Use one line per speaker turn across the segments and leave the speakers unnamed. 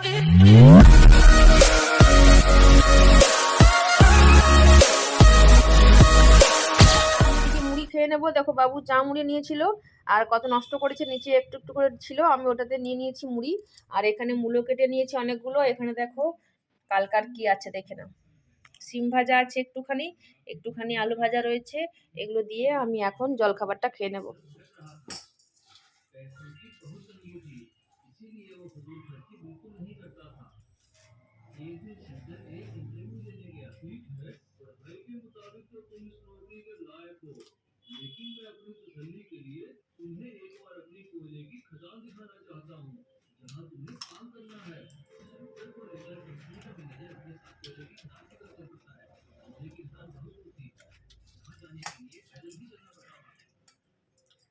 মুড়ি খেয়ে নেব। দেখো বাবু চা মুড়ি নিয়েছিল আর কত নষ্ট করেছে, নিচে একটু একটু করে ছিল, আমি ওটাতে নিয়ে নিয়েছি মুড়ি। আর এখানে মূলো কেটে নিয়েছি অনেকগুলো, এখানে দেখো কালকার কি আছে দেখে নাও। সিম ভাজা আছে একটুখানি একটুখানি আলু ভাজা রয়েছে, এগুলো দিয়ে আমি এখন জলখাবারটা খেয়ে নেব।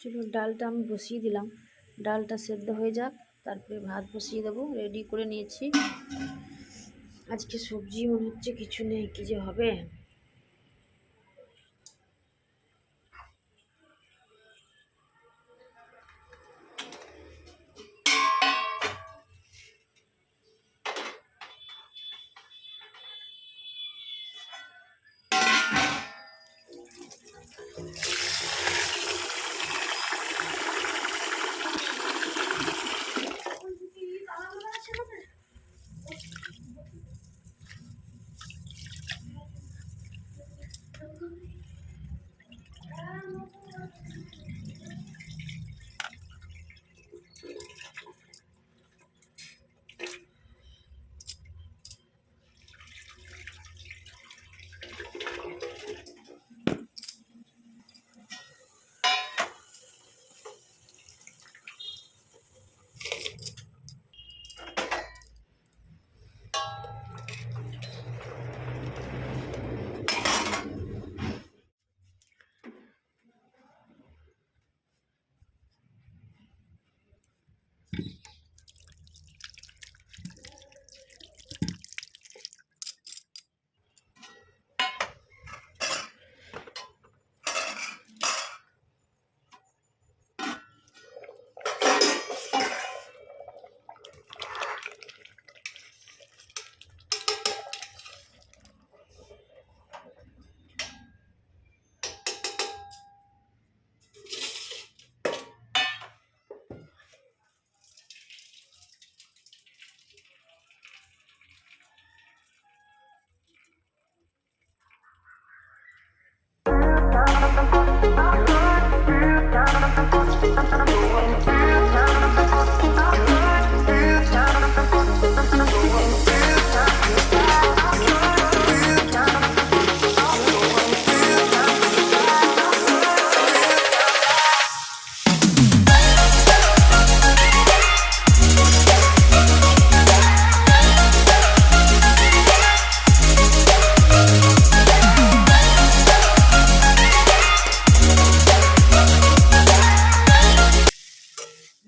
চলো ডালটা আমি বসিয়ে দিলাম। ডালটা সেদ্ধ হয়ে যাক, তারপরে ভাত বসিয়ে দেবো রেডি করে নিয়েছি। আজকে সবজি মনে হচ্ছে কিছু নেই, কি যে হবে?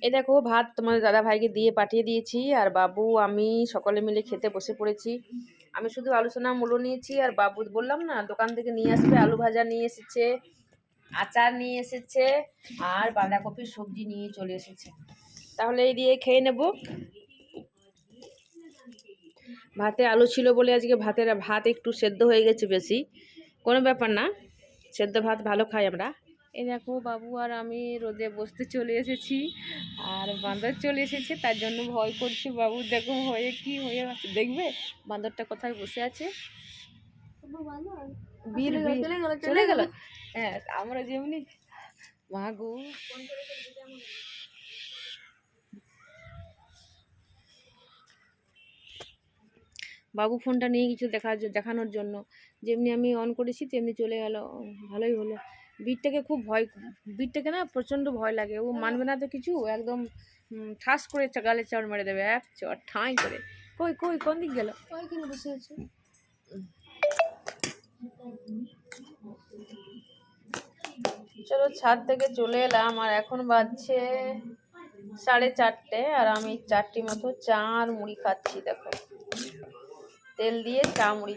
এই দেখো ভাত তোমার দাদা ভাইকে দিয়ে পাঠিয়ে দিয়েছি, আর বাবু, আমি সকলে মিলে খেতে বসে পড়েছি। আমি শুধু আলু সোনা মূলো নিয়েছি, আর বাবু বললাম না, দোকান থেকে নিয়ে আসবে, আলু ভাজা নিয়ে এসেছে, আচার নিয়ে এসেছে, আর বাঁধাকপির সবজি নিয়ে চলে এসেছে। তাহলে এই দিয়ে খেয়ে নেব। ভাতে আলু ছিল বলে আজকে ভাতের, ভাত একটু সেদ্ধ হয়ে গেছে বেশি। কোনো ব্যাপার না, সেদ্ধ ভাত ভালো খাই আমরা। এই দেখো বাবু আর আমি রোদে বসতে চলে এসেছি। আর বাঁদর চলে এসেছে তার জন্য ভয় করছি বাবু। দেখো হয়ে কি হয়ে আছে দেখবে? বান্দরটা কোথায় বসে আছে? চলে গেল হ্যাঁ আমরা যেমনি মা গো। বাবু ফোনটা নিয়ে কিছু দেখা দেখানোর জন্য। যেমনি আমি অন করেছি তেমনি চলে গেল। ভালোই হলো। বিটটাকে খুব ভয় বিটটাকে না প্রচণ্ড ভয় লাগে। ও মানবে না তো কিছু একদম ঠাস করে গালে চড় মেরে দেবে এক চড় ঠাঁই করে। কই কই কোন দিক গেল?
ওইখানে বসে আছে।
চলো ছাদ থেকে চলে এলাম আর এখন বাজছে সাড়ে চারটে আর আমি চারটি মতো চা আর মুড়ি খাচ্ছি দেখো। তেল দিয়ে চা মুড়ি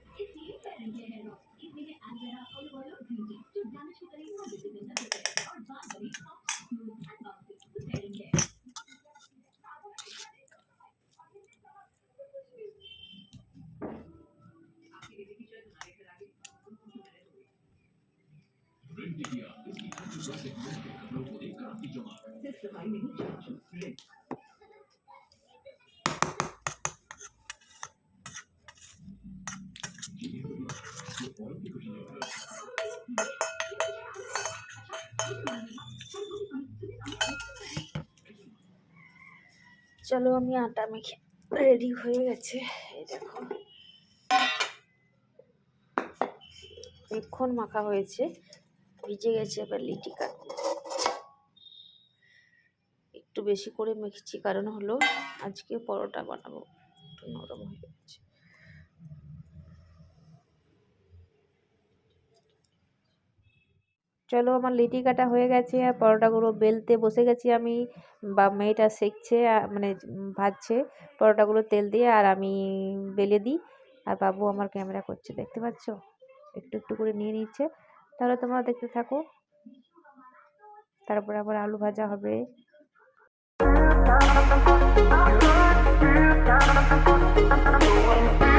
চলো আমি আটা মেখে রেডি হয়ে গেছে। এই দেখো। এক্ষণ মাখা হয়েছে। ভিজে গেছে এবার লিটি একটু বেশি করে মেখেছি, কারণ হলো আজকে পরোটা বানাবো, একটু নরম হয়ে গেছে। চলো, আমার লিটি কাটা হয়ে গেছে, আর পরোটাগুলো বেলতে বসে গেছি আমি, বা মেয়েটা সেকছে মানে ভাজছে, পরোটাগুলো তেল দিয়ে, আর আমি বেলে দিই, আর বাবু আমার ক্যামেরা করছে, দেখতে পাচ্ছ? একটু একটু করে নিয়ে নিচ্ছে। তাহলে তোমরা দেখতে থাকো। তারপরে আবার আলু ভাজা হবে। চলো,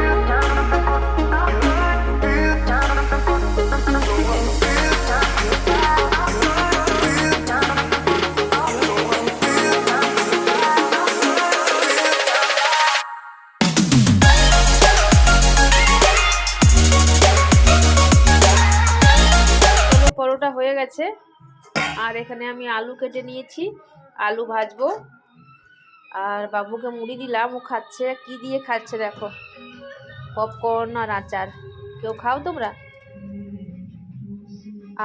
আর এখানে আমি আলু কেটে নিয়েছি, আলু ভাজবো। আর বাবুকে মুড়ি দিলাম, ও খাচ্ছে। কি দিয়ে খাচ্ছে দেখো? পপকর্ন আর আচার। কেউ খাও তোমরা?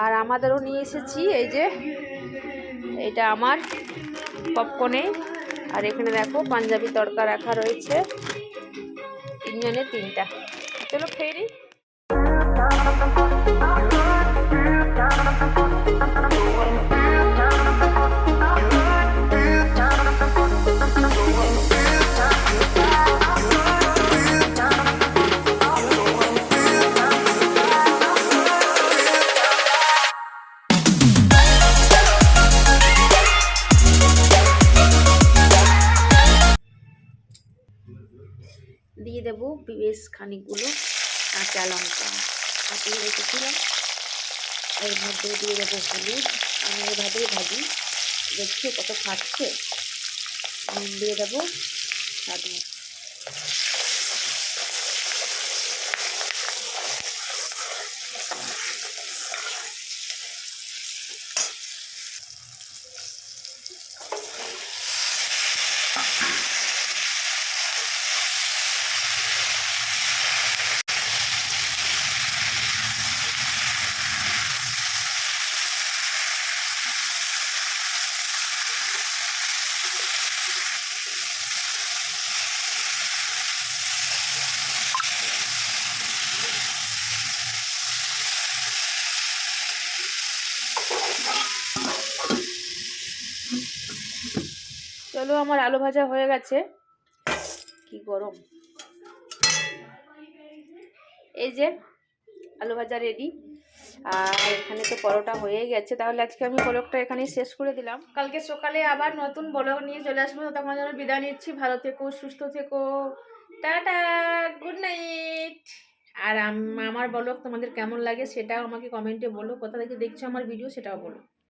আর আমাদেরও নিয়ে এসেছি, এই যে এটা আমার পপকর্নে আর এখানে দেখো, পাঞ্জাবি তড়কা রাখা রয়েছে। তিনজনে তিনটা। চলো খেয়ে নিই দিয়ে খানিকগুলো কাঁচা লঙ্কা কাটিয়ে রেখেছিলাম। এর মধ্যে দিয়ে দেবো হলুদ। আমি এভাবেই ভাজি। দেখছ কত নুন দিয়ে দেবো স্বাদ চলো আমার আলু ভাজা হয়ে গেছে। কি গরম। এই যে আলু ভাজা রেডি আর এখানে তো পরোটা হয়ে গেছে। তাহলে আজকে আমি ব্লগটা এখানে শেষ করে দিলাম। কালকে সকালে আবার নতুন ব্লগ নিয়ে চলে আসব। তখন যেন বিদায় নিচ্ছি। ভালো থেকো, সুস্থ থেকো। টাটা গুড নাইট আর আমার ব্লগ তোমাদের কেমন লাগে সেটাও আমাকে কমেন্টে বলো। কোথা থেকে দেখছ আমার ভিডিও সেটাও বলো।